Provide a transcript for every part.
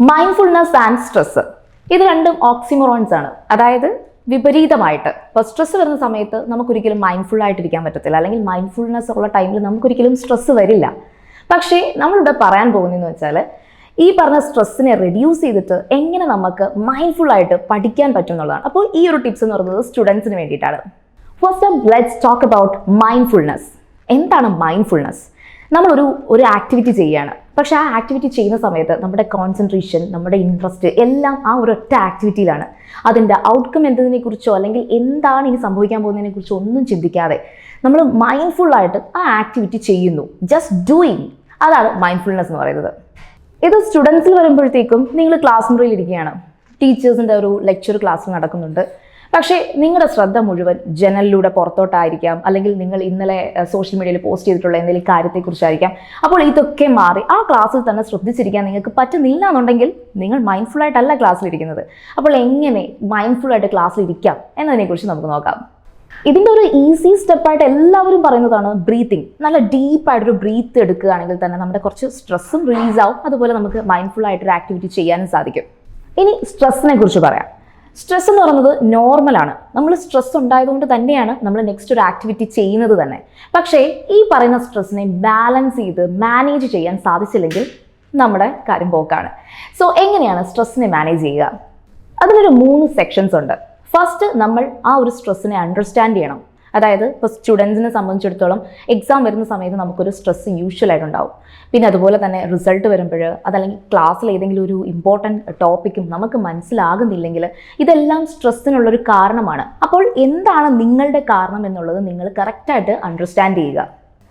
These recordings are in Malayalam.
മൈൻഡ്ഫുൾനെസ് ആൻഡ് സ്ട്രെസ് ഇത് രണ്ടും ഓക്സിമോറോൺസ് ആണ്. അതായത് വിപരീതമായിട്ട്. ഇപ്പോൾ സ്ട്രെസ് വരുന്ന സമയത്ത് നമുക്കൊരിക്കലും മൈൻഡ്ഫുൾ ആയിട്ടിരിക്കാൻ പറ്റത്തില്ല. അല്ലെങ്കിൽ മൈൻഡ്ഫുൾനെസ് ഉള്ള ടൈമിൽ നമുക്കൊരിക്കലും സ്ട്രെസ് വരില്ല. പക്ഷേ നമ്മളിവിടെ പറയാൻ പോകുന്നതെന്ന് വെച്ചാൽ ഈ പറഞ്ഞ സ്ട്രെസ്സിനെ റെഡ്യൂസ് ചെയ്തിട്ട് എങ്ങനെ നമുക്ക് മൈൻഡ്ഫുൾ ആയിട്ട് പഠിക്കാൻ പറ്റും എന്നുള്ളതാണ്. അപ്പോൾ ഈ ഒരു ടിപ്സ് എന്ന് പറയുന്നത് സ്റ്റുഡൻസിന് വേണ്ടിയിട്ടാണ്. First of let's talk about mindfulness എന്താണ് മൈൻഡ്ഫുൾനെസ് നമ്മളൊരു ഒരു ആക്ടിവിറ്റി ചെയ്യുകയാണ്. പക്ഷെ ആ ആക്ടിവിറ്റി ചെയ്യുന്ന സമയത്ത് നമ്മുടെ കോൺസെൻട്രേഷൻ നമ്മുടെ ഇൻട്രസ്റ്റ് എല്ലാം ആ ഒരൊറ്റ ആക്ടിവിറ്റിയിലാണ് അതിന്റെ ഔട്ട്കം എന്നതിനെ കുറിച്ചോ അല്ലെങ്കിൽ എന്താണ് ഇനി സംഭവിക്കാൻ പോകുന്നതിനെ കുറിച്ചോ ഒന്നും ചിന്തിക്കാതെ നമ്മൾ മൈൻഡ്ഫുള്ളായിട്ട് ആ ആക്ടിവിറ്റി ചെയ്യുന്നു. ജസ്റ്റ് ഡൂയിങ് അതാണ് മൈൻഡ്ഫുൾനെസ് എന്ന് പറയുന്നത്. ഇത് സ്റ്റുഡൻസിൽ വരുമ്പോഴത്തേക്കും നിങ്ങൾ ക്ലാസ് മുറിയിൽ ഇരിക്കുകയാണ്. ടീച്ചേഴ്സിന്റെ ഒരു ലെക്ചർ ക്ലാസ് നടക്കുന്നുണ്ട്. പക്ഷേ നിങ്ങളുടെ ശ്രദ്ധ മുഴുവൻ ജനലിലൂടെ പുറത്തോട്ടായിരിക്കാം. അല്ലെങ്കിൽ നിങ്ങൾ ഇന്നലെ സോഷ്യൽ മീഡിയയിൽ പോസ്റ്റ് ചെയ്തിട്ടുള്ള എന്തെങ്കിലും കാര്യത്തെക്കുറിച്ചായിരിക്കാം. അപ്പോൾ ഇതൊക്കെ മാറി ആ ക്ലാസ്സിൽ തന്നെ ശ്രദ്ധിച്ചിരിക്കാൻ നിങ്ങൾക്ക് പറ്റുന്നില്ല എന്നുണ്ടെങ്കിൽ നിങ്ങൾ മൈൻഡ്ഫുൾ ആയിട്ടല്ല ക്ലാസ്സിലിരിക്കുന്നത് അപ്പോൾ എങ്ങനെ മൈൻഡ്ഫുൾ ആയിട്ട് ക്ലാസ്സിൽ ഇരിക്കാം എന്നതിനെക്കുറിച്ച് നമുക്ക് നോക്കാം. ഇതിന്റെ ഒരു ഈസി സ്റ്റെപ്പായിട്ട് എല്ലാവരും പറയുന്നതാണ് ബ്രീത്തിങ് നല്ല ഡീപ്പായിട്ടൊരു ബ്രീത്ത് എടുക്കുകയാണെങ്കിൽ തന്നെ നമ്മുടെ കുറച്ച് സ്ട്രെസ്സും റിലീസ് ആവും. അതുപോലെ നമുക്ക് മൈൻഡ്ഫുൾ ആയിട്ടൊരു ആക്ടിവിറ്റി ചെയ്യാനും സാധിക്കും. ഇനി സ്ട്രെസ്സിനെ കുറിച്ച് പറയാം. സ്ട്രെസ് എന്ന് പറയുന്നത് നോർമലാണ് നമ്മൾ സ്ട്രെസ് ഉണ്ടായതുകൊണ്ട് തന്നെയാണ് നമ്മൾ നെക്സ്റ്റ് ഒരു ആക്ടിവിറ്റി ചെയ്യുന്നത് തന്നെ. പക്ഷേ ഈ പറയുന്ന സ്ട്രെസ്സിനെ ബാലൻസ് ചെയ്ത് മാനേജ് ചെയ്യാൻ സാധിച്ചില്ലെങ്കിൽ നമ്മുടെ കാര്യം പോക്കാണ്. സോ എങ്ങനെയാണ് സ്ട്രെസ്സിനെ മാനേജ് ചെയ്യുക? അതിനൊരു മൂന്ന് സെക്ഷൻസ് ഉണ്ട്. ഫസ്റ്റ് നമ്മൾ ആ ഒരു സ്ട്രെസ്സിനെ അണ്ടർസ്റ്റാൻഡ് ചെയ്യണം. അതായത് ഇപ്പോൾ സ്റ്റുഡൻസിനെ സംബന്ധിച്ചിടത്തോളം എക്സാം വരുന്ന സമയത്ത് നമുക്കൊരു സ്ട്രെസ് യൂഷ്വൽ ആയിട്ടുണ്ടാവും. പിന്നെ അതുപോലെ തന്നെ റിസൾട്ട് വരുമ്പോൾ അതല്ലെങ്കിൽ ക്ലാസ്സിൽ ഏതെങ്കിലും ഒരു ഇമ്പോർട്ടന്റ് ടോപ്പിക്കും നമുക്ക് മനസ്സിലാകുന്നില്ലെങ്കിൽ ഇതെല്ലാം സ്ട്രെസ്സിനുള്ളൊരു കാരണമാണ്. അപ്പോൾ എന്താണ് നിങ്ങളുടെ കാരണം എന്നുള്ളത് നിങ്ങൾ കറക്റ്റായിട്ട് അണ്ടർസ്റ്റാൻഡ് ചെയ്യുക.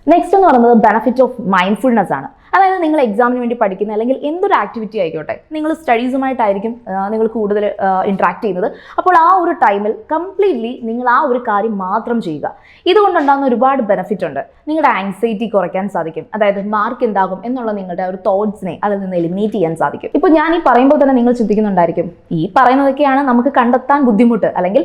നെക്സ്റ്റ് എന്ന് പറയുന്നത് ബെനഫിറ്റ് ഓഫ് മൈൻഡ്ഫുൾനെസ് ആണ്. അതായത് നിങ്ങൾ എക്സാമിന് വേണ്ടി പഠിക്കുന്ന അല്ലെങ്കിൽ എന്തൊരു ആക്ടിവിറ്റി ആയിക്കോട്ടെ നിങ്ങൾ സ്റ്റഡീസുമായിട്ടായിരിക്കും നിങ്ങൾ കൂടുതൽ ഇൻട്രാക്ട് ചെയ്യുന്നത്. അപ്പോൾ ആ ഒരു ടൈമിൽ കംപ്ലീറ്റ്ലി നിങ്ങൾ ആ ഒരു കാര്യം മാത്രം ചെയ്യുക. ഇതുകൊണ്ടുണ്ടാകുന്ന ഒരുപാട് ബെനിഫിറ്റ് ഉണ്ട്. നിങ്ങളുടെ ആങ്സൈറ്റി കുറയ്ക്കാൻ സാധിക്കും. അതായത് മാർക്ക് എന്താകും എന്നുള്ള നിങ്ങളുടെ ഒരു തോട്ട്സിനെ അതിൽ നിന്ന് എലിമിനേറ്റ് ചെയ്യാൻ സാധിക്കും. ഇപ്പോൾ ഞാൻ ഈ പറയുമ്പോൾ തന്നെ നിങ്ങൾ ചിന്തിക്കുന്നുണ്ടായിരിക്കും ഈ പറയുന്നതൊക്കെയാണ് നമുക്ക് കണ്ടെത്താൻ ബുദ്ധിമുട്ട്. അല്ലെങ്കിൽ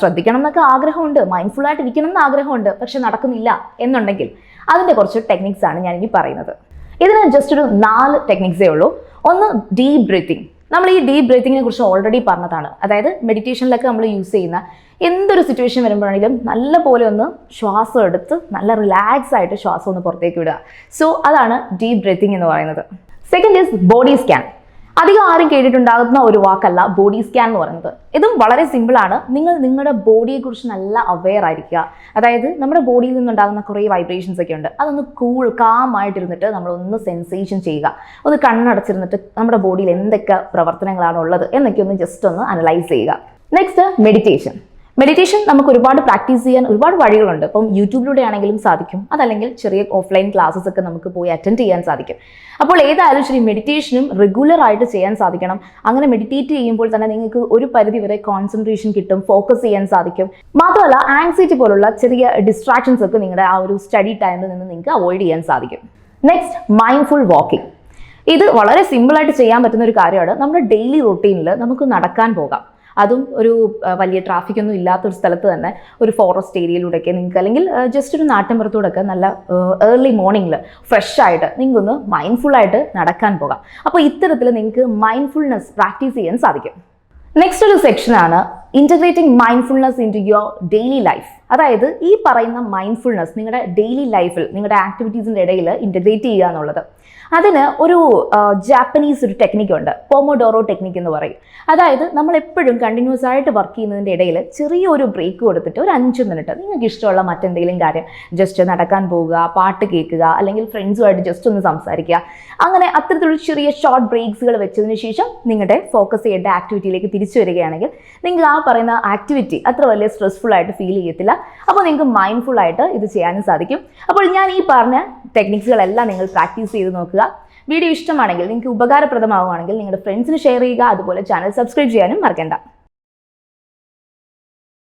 ശ്രദ്ധിക്കണം എന്നൊക്കെ ആഗ്രഹമുണ്ട് മൈൻഡ്ഫുൾ ആയിട്ട് ഇരിക്കണം എന്ന് ആഗ്രഹമുണ്ട് പക്ഷെ നടക്കുന്നില്ല എന്നുണ്ടെങ്കിൽ അതിന്റെ കുറച്ച് ടെക്നിക്സ് ആണ് ഞാൻ ഇനി പറയുന്നത്. ഇതിന് ജസ്റ്റ് ഒരു നാല് ടെക്നിക്സേ ഉള്ളൂ. ഒന്ന് ഡീപ് ബ്രീത്തിങ് നമ്മൾ ഈ ഡീപ് ബ്രീത്തിങ്ങിനെ കുറിച്ച് ഓൾറെഡി പറഞ്ഞതാണ്. അതായത് മെഡിറ്റേഷനിലൊക്കെ നമ്മൾ യൂസ് ചെയ്യുന്ന എന്തൊരു സിറ്റുവേഷൻ വരുമ്പോഴാണെങ്കിലും നല്ല പോലെ ഒന്ന് ശ്വാസം എടുത്ത് നല്ല റിലാക്സ് ആയിട്ട് ശ്വാസം ഒന്ന് പുറത്തേക്ക് വിടുക. സോ അതാണ് ഡീപ് ബ്രീത്തിങ് എന്ന് പറയുന്നത്. സെക്കൻഡ് ഈസ് ബോഡി സ്കാൻ അധികം ആരും കേട്ടിട്ടുണ്ടാകുന്ന ഒരു വാക്കല്ല ബോഡി സ്കാൻ എന്ന് പറയുന്നത്. ഇതും വളരെ സിമ്പിളാണ് നിങ്ങൾ നിങ്ങളുടെ ബോഡിയെക്കുറിച്ച് നല്ല അവെയർ ആയിരിക്കുക. അതായത് നമ്മുടെ ബോഡിയിൽ നിന്നുണ്ടാകുന്ന കുറേ വൈബ്രേഷൻസ് ഒക്കെ ഉണ്ട്. അതൊന്ന് കൂൾ കാമായിട്ടിരുന്നിട്ട് നമ്മളൊന്ന് സെൻസേഷൻ ചെയ്യുക. ഒന്ന് കണ്ണടച്ചിരുന്നിട്ട് നമ്മുടെ ബോഡിയിൽ എന്തൊക്കെ പ്രവർത്തനങ്ങളാണ് ഉള്ളത് എന്നൊക്കെ ഒന്ന് ജസ്റ്റ് ഒന്ന് അനലൈസ് ചെയ്യുക. നെക്സ്റ്റ് മെഡിറ്റേഷൻ മെഡിറ്റേഷൻ നമുക്ക് ഒരുപാട് പ്രാക്ടീസ് ചെയ്യാൻ ഒരുപാട് വഴികളുണ്ട്. ഇപ്പം യൂട്യൂബിലൂടെ ആണെങ്കിലും സാധിക്കും. അതല്ലെങ്കിൽ ചെറിയ ഓഫ്ലൈൻ ക്ലാസ്സസ് ഒക്കെ നമുക്ക് പോയി അറ്റൻഡ് ചെയ്യാൻ സാധിക്കും. അപ്പോൾ ഏതായാലും ശരി മെഡിറ്റേഷനും റെഗുലർ ആയിട്ട് ചെയ്യാൻ സാധിക്കണം. അങ്ങനെ മെഡിറ്റേറ്റ് ചെയ്യുമ്പോൾ തന്നെ നിങ്ങൾക്ക് ഒരു പരിധി വരെ കോൺസെൻട്രേഷൻ കിട്ടും ഫോക്കസ് ചെയ്യാൻ സാധിക്കും. മാത്രമല്ല ആങ്സൈറ്റി പോലുള്ള ചെറിയ ഡിസ്ട്രാക്ഷൻസ് ഒക്കെ നിങ്ങളുടെ ആ ഒരു സ്റ്റഡി ടൈമിൽ നിന്ന് നിങ്ങൾക്ക് അവോയ്ഡ് ചെയ്യാൻ സാധിക്കും. നെക്സ്റ്റ് മൈൻഡ്ഫുൾ വാക്കിംഗ് ഇത് വളരെ സിമ്പിളായിട്ട് ചെയ്യാൻ പറ്റുന്ന ഒരു കാര്യമാണ്. നമ്മുടെ ഡെയിലി റൊട്ടീനിൽ നമുക്ക് നടക്കാൻ പോകാം. അതും ഒരു വലിയ ട്രാഫിക് ഒന്നും ഇല്ലാത്തൊരു സ്ഥലത്ത് തന്നെ ഒരു ഫോറസ്റ്റ് ഏരിയയിലൂടെയൊക്കെ നിങ്ങൾക്ക് അല്ലെങ്കിൽ ജസ്റ്റ് ഒരു നാട്ടിൻപുറത്തൂടെയൊക്കെ നല്ല ഏർലി മോർണിംഗിൽ ഫ്രഷ് ആയിട്ട് നിങ്ങൾക്കൊന്ന് മൈൻഡ്ഫുൾ ആയിട്ട് നടക്കാൻ പോകാം. അപ്പോൾ ഇത്തരത്തിൽ നിങ്ങൾക്ക് മൈൻഡ്ഫുൾനെസ് പ്രാക്ടീസ് ചെയ്യാൻ സാധിക്കും. നെക്സ്റ്റ് ഒരു സെക്ഷനാണ് integrating mindfulness into your daily life അതായത് ഈ പറയുന്ന മൈൻഡ്ഫുൾനെസ് നിങ്ങളുടെ ഡെയിലി ലൈഫിൽ നിങ്ങളുടെ ആക്ടിവിറ്റീസിന്റെ ഇടയിൽ ഇന്റഗ്രേറ്റ് ചെയ്യുക എന്നുള്ളത്. അതിന് ഒരു ജാപ്പനീസ് ഒരു ടെക്നിക്കുണ്ട് പോമോഡോറോ ടെക്നിക്ക് എന്ന് പറയും. അതായത് നമ്മൾ എപ്പോഴും കണ്ടിന്യൂസ് ആയിട്ട് വർക്ക് ചെയ്യുന്നതിന്റെ ഇടയിൽ ചെറിയൊരു ബ്രേക്ക് കൊടുത്തിട്ട് ഒരു അഞ്ച് മിനിറ്റ് നിങ്ങൾക്ക് ഇഷ്ടമുള്ള മറ്റെന്തെങ്കിലും കാര്യം ജസ്റ്റ് നടക്കാൻ പോവുക പാട്ട് കേൾക്കുക അല്ലെങ്കിൽ ഫ്രണ്ട്സുമായിട്ട് ജസ്റ്റ് ഒന്ന് സംസാരിക്കുക. അങ്ങനെ അത്തരത്തിലുള്ള ചെറിയ ഷോർട്ട് ബ്രേക്സുകൾ വെച്ചതിന് ശേഷം നിങ്ങളുടെ ഫോക്കസ് ചെയ്യേണ്ട ആക്ടിവിറ്റിയിലേക്ക് തിരിച്ചു വരികയാണെങ്കിൽ നിങ്ങൾ ആ പറയുന്ന ആക്ടിവിറ്റി അത്ര വലിയ സ്ട്രെസ്ഫുൾ ആയിട്ട് ഫീൽ ചെയ്യത്തില്ല. അപ്പോൾ നിങ്ങൾക്ക് മൈൻഡ്ഫുൾ ആയിട്ട് ഇത് ചെയ്യാനും സാധിക്കും. അപ്പോൾ ഞാൻ ഈ പറഞ്ഞ ടെക്നിക്സുകളെല്ലാം നിങ്ങൾ പ്രാക്ടീസ് ചെയ്ത് നോക്കുക. വീഡിയോ ഇഷ്ടമാണെങ്കിൽ നിങ്ങൾക്ക് ഉപകാരപ്രദമാവുകയാണെങ്കിൽ നിങ്ങളുടെ ഫ്രണ്ട്സിന് ഷെയർ ചെയ്യുക. അതുപോലെ ചാനൽ സബ്സ്ക്രൈബ് ചെയ്യാനും മറക്കണ്ട.